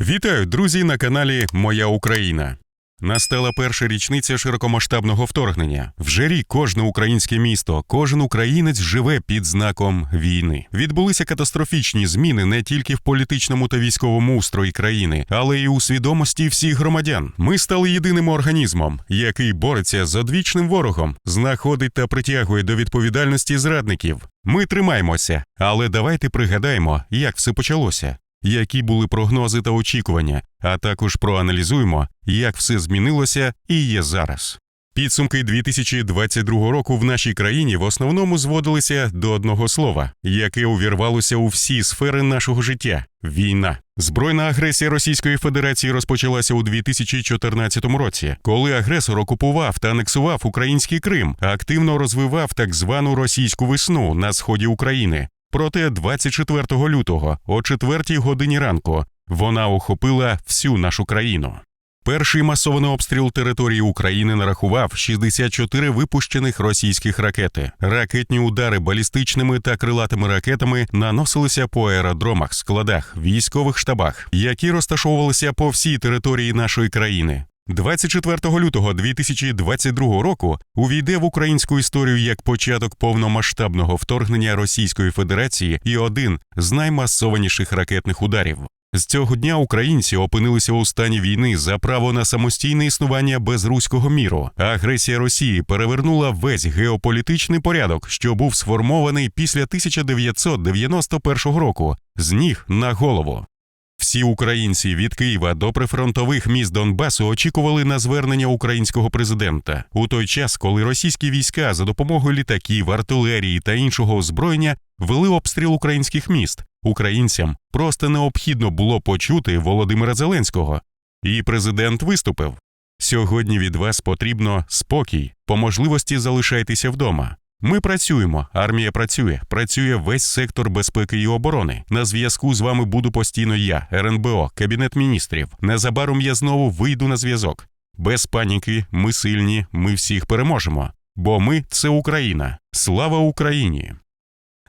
Вітаю, друзі, на каналі Моя Україна. Настала перша річниця широкомасштабного вторгнення. Вже рік кожне українське місто, кожен українець живе під знаком війни. Відбулися катастрофічні зміни не тільки в політичному та військовому устрої країни, але й у свідомості всіх громадян. Ми стали єдиним організмом, який бореться з одвічним ворогом, знаходить та притягує до відповідальності зрадників. Ми тримаємося, але давайте пригадаємо, як все почалося які були прогнози та очікування, а також проаналізуємо, як все змінилося і є зараз. Підсумки 2022 року в нашій країні в основному зводилися до одного слова, яке увірвалося у всі сфери нашого життя війна. Збройна агресія Російської Федерації розпочалася у 2014 році, коли агресор окупував та анексував український Крим, активно розвивав так звану російську весну на сході України, Проте 24 лютого, о 4 годині ранку, вона охопила всю нашу країну. Перший масований обстріл території України нарахував 64 випущених російських ракети. Ракетні удари балістичними та крилатими ракетами наносилися по аеродромах, складах, військових штабах, які розташовувалися по всій території нашої країни. 24 лютого 2022 року увійде в українську історію як початок повномасштабного вторгнення Російської Федерації і один з наймасованіших ракетних ударів. З цього дня українці опинилися у стані війни за право на самостійне існування без руського міру. Агресія Росії перевернула весь геополітичний порядок, що був сформований після 1991 року, з ніг на голову. Всі українці від Києва до прифронтових міст Донбасу очікували на звернення українського президента у той час, коли російські війська за допомогою літаків, артилерії та іншого озброєння вели обстріл українських міст. Українцям просто необхідно було почути Володимира Зеленського, і президент виступив: сьогодні від вас потрібно спокій, по можливості залишайтеся вдома. Ми працюємо, армія працює, працює весь сектор безпеки і оборони. На зв'язку з вами буду постійно я, РНБО, Кабінет міністрів. Незабаром я знову вийду на зв'язок. Без паніки, ми сильні, ми всіх переможемо. Бо ми це Україна. Слава Україні!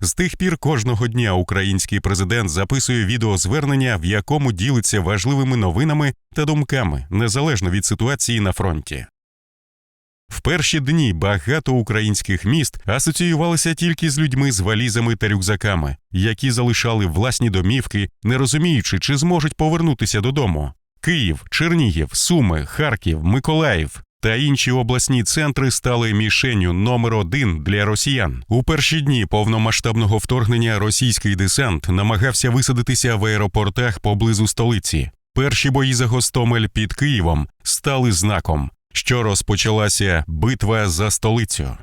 З тих пір кожного дня український президент записує відеозвернення, в якому ділиться важливими новинами та думками незалежно від ситуації на фронті. В перші дні багато українських міст асоціювалися тільки з людьми з валізами та рюкзаками, які залишали власні домівки, не розуміючи, чи зможуть повернутися додому. Київ, Чернігів, Суми, Харків, Миколаїв та інші обласні центри стали мішенню номер один для росіян. У перші дні повномасштабного вторгнення російський десант намагався висадитися в аеропортах поблизу столиці. Перші бої за Гостомель під Києвом стали знаком що розпочалася битва за столицю.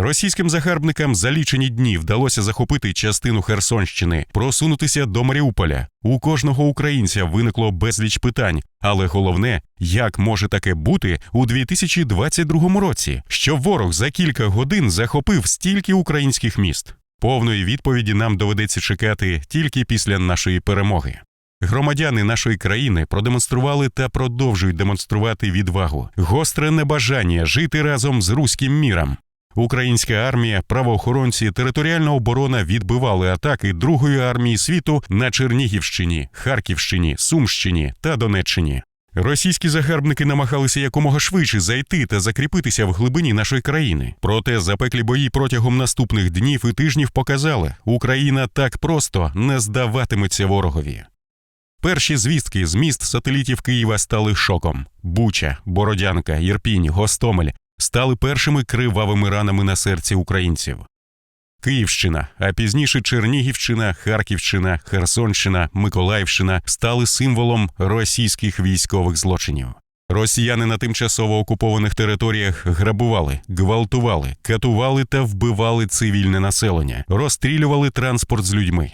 Російським загарбникам за лічені дні вдалося захопити частину Херсонщини, просунутися до Маріуполя. У кожного українця виникло безліч питань, але головне, як може таке бути у 2022 році, що ворог за кілька годин захопив стільки українських міст. Повної відповіді нам доведеться чекати тільки після нашої перемоги. Громадяни нашої країни продемонстрували та продовжують демонструвати відвагу, гостре небажання жити разом з руським міром. Українська армія, правоохоронці, територіальна оборона відбивали атаки Другої армії світу на Чернігівщині, Харківщині, Сумщині та Донеччині. Російські загарбники намагалися якомога швидше зайти та закріпитися в глибині нашої країни. Проте запеклі бої протягом наступних днів і тижнів показали, Україна так просто не здаватиметься ворогові. Перші звістки з міст сателітів Києва стали шоком. Буча, Бородянка, Єрпінь, Гостомель стали першими кривавими ранами на серці українців. Київщина, а пізніше Чернігівщина, Харківщина, Херсонщина, Миколаївщина стали символом російських військових злочинів. Росіяни на тимчасово окупованих територіях грабували, гвалтували, катували та вбивали цивільне населення, розстрілювали транспорт з людьми.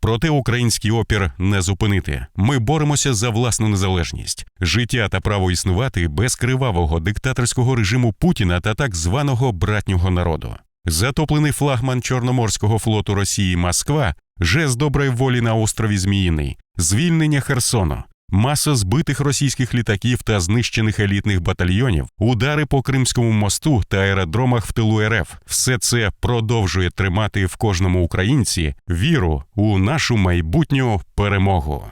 Проте український опір не зупинити. Ми боремося за власну незалежність, життя та право існувати без кривавого диктаторського режиму Путіна та так званого братнього народу. Затоплений флагман Чорноморського флоту Росії Москва, жест доброї волі на острові Зміїний, звільнення Херсону, Маса збитих російських літаків та знищених елітних батальйонів, удари по Кримському мосту та аеродромах в тилу РФ все це продовжує тримати в кожному українці віру у нашу майбутню перемогу.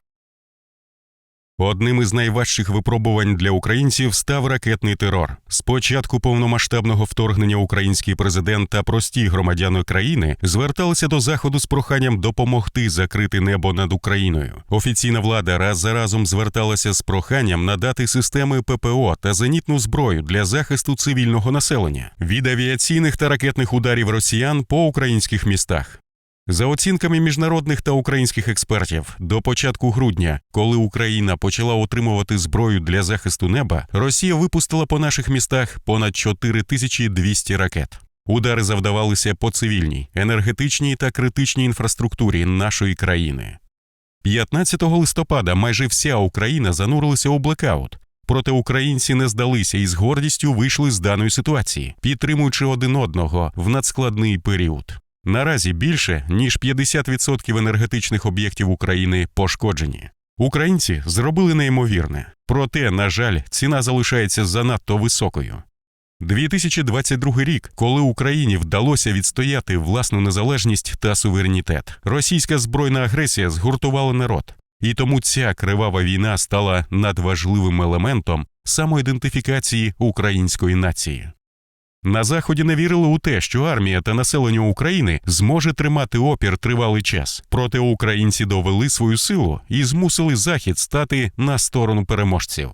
Одним із найважчих випробувань для українців став ракетний терор. Спочатку повномасштабного вторгнення український президент та прості громадяни країни зверталися до заходу з проханням допомогти закрити небо над Україною. Офіційна влада раз за разом зверталася з проханням надати системи ППО та зенітну зброю для захисту цивільного населення від авіаційних та ракетних ударів росіян по українських містах. За оцінками міжнародних та українських експертів, до початку грудня, коли Україна почала отримувати зброю для захисту неба, Росія випустила по наших містах понад 4200 ракет. Удари завдавалися по цивільній, енергетичній та критичній інфраструктурі нашої країни. 15 листопада майже вся Україна занурилася у блекаут. Проте українці не здалися і з гордістю вийшли з даної ситуації, підтримуючи один одного в надскладний період. Наразі більше ніж 50% енергетичних об'єктів України пошкоджені. Українці зробили неймовірне, проте, на жаль, ціна залишається занадто високою. 2022 рік, коли Україні вдалося відстояти власну незалежність та суверенітет, російська збройна агресія згуртувала народ, і тому ця кривава війна стала надважливим елементом самоідентифікації української нації. На заході не вірили у те, що армія та населення України зможе тримати опір тривалий час. Проте українці довели свою силу і змусили захід стати на сторону переможців.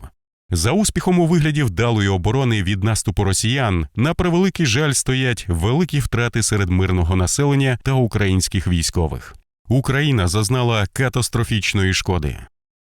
За успіхом у вигляді вдалої оборони від наступу росіян на превеликий жаль стоять великі втрати серед мирного населення та українських військових. Україна зазнала катастрофічної шкоди.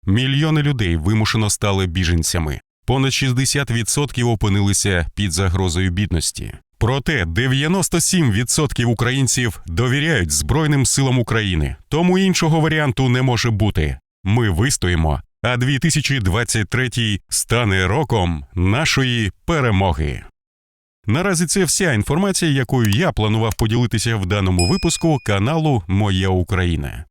Мільйони людей вимушено стали біженцями. Понад 60% опинилися під загрозою бідності. Проте 97% українців довіряють Збройним силам України, тому іншого варіанту не може бути. Ми вистоїмо, а 2023 стане роком нашої перемоги. Наразі це вся інформація, якою я планував поділитися в даному випуску каналу Моя Україна.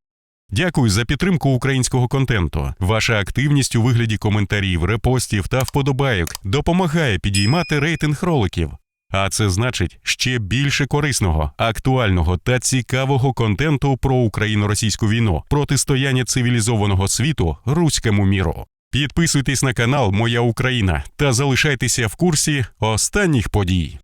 Дякую за підтримку українського контенту. Ваша активність у вигляді коментарів, репостів та вподобайок допомагає підіймати рейтинг роликів. А це значить ще більше корисного, актуального та цікавого контенту про україно-російську війну, протистояння цивілізованого світу руському міру. Підписуйтесь на канал Моя Україна та залишайтеся в курсі останніх подій.